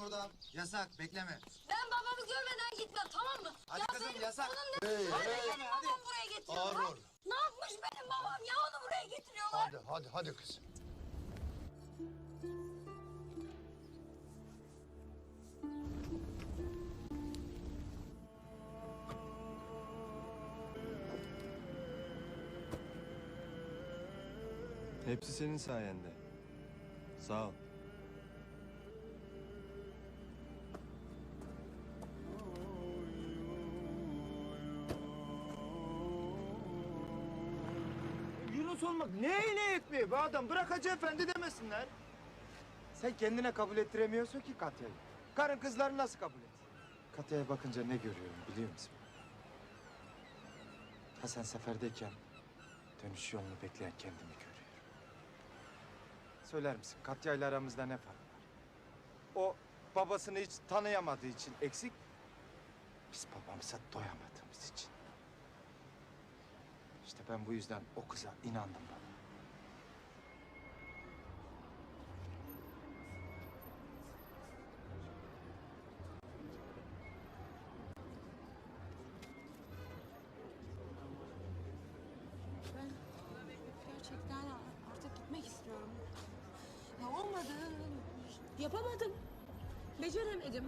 buradan. Yasak bekleme. Ben babamı görmeden gitmem tamam mı? Hadi ya kızım, benim yasak. Onun ne? Hey, Hadi hey, benim hadi. babam buraya getiriyorlar. Ağır ol. Ne yapmış benim babam ya onu buraya getiriyorlar. Hadi hadi hadi kızım. Hepsi senin sayende. Sağ ol. Yunus olmak ne ile etmiyor be adam? Bırak Hacı Efendi demesinler. Sen kendine kabul ettiremiyorsun ki Katya'yı. Karın kızları nasıl kabul et? Katya'ya bakınca ne görüyorum biliyor musun? Ha sen seferdeyken dönüş yolunu bekleyen kendimi görüyorum. Söyler misin Katya ile aramızda ne fark var? O babasını hiç tanıyamadığı için eksik. Biz babamıza doyamadığımız için. İşte ben bu yüzden o kıza inandım. Ben gerçekten artık gitmek istiyorum. Ya olmadı. Yapamadım. Beceremedim.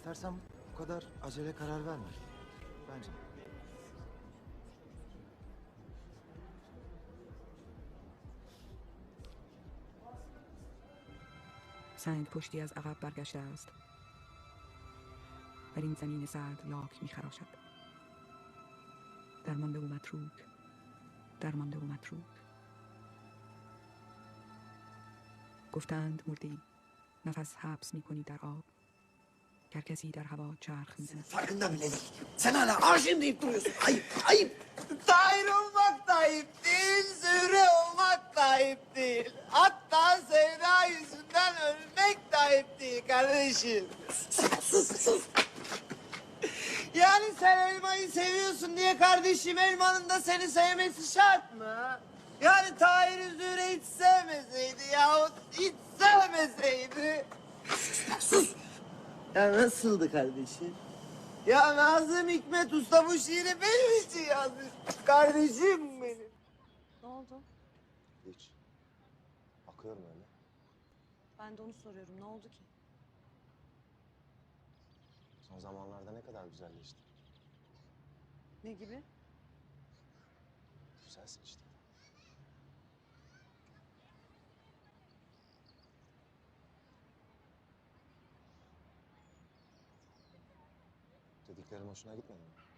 İstersen bu kadar acele karar verme. Bence. سنگ پشتی از عقب برگشته است. بر این زمین زرد لاک میخراشد درمانده و متروک. درمانده و متروک. گفتند مردی نفس حبس می‌کنی در آب. گر کسی در هوا چرخ میزند Farkında bile değil. Sen hala aşığım deyip duruyorsun. Ayıp, ayıp. Tahir olmak da ayıp değil, Zühre olmak da ayıp değil. Hatta Sevda yüzünden ölmek de ayıp değil kardeşim. Sus, sus. Yani sen elmayı seviyorsun diye kardeşim elmanın da seni sevmesi şart mı? Yani Tahir Zühre hiç sevmeseydi yahut hiç Ya nasıldı kardeşim? Ya Nazım Hikmet Usta bu şiiri benim için yazmış. Kardeşim benim. Ne oldu? Hiç. Bakıyorum öyle. Ben de onu soruyorum. Ne oldu ki? Son zamanlarda ne kadar güzelleşti. Ne gibi? Güzelsin işte. Dediklerim hoşuna gitmedi mi?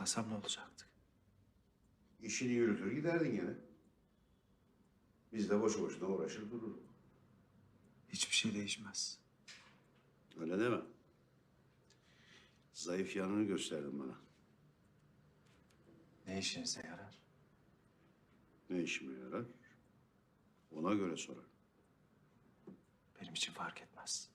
Saklasam ne olacaktı? İşini yürütür giderdin gene. Biz de boşu boşuna uğraşır dururuz. Hiçbir şey değişmez. Öyle deme. Zayıf yanını gösterdin bana. Ne işinize yarar? Ne işime yarar? Ona göre sorar. Benim için fark etmez.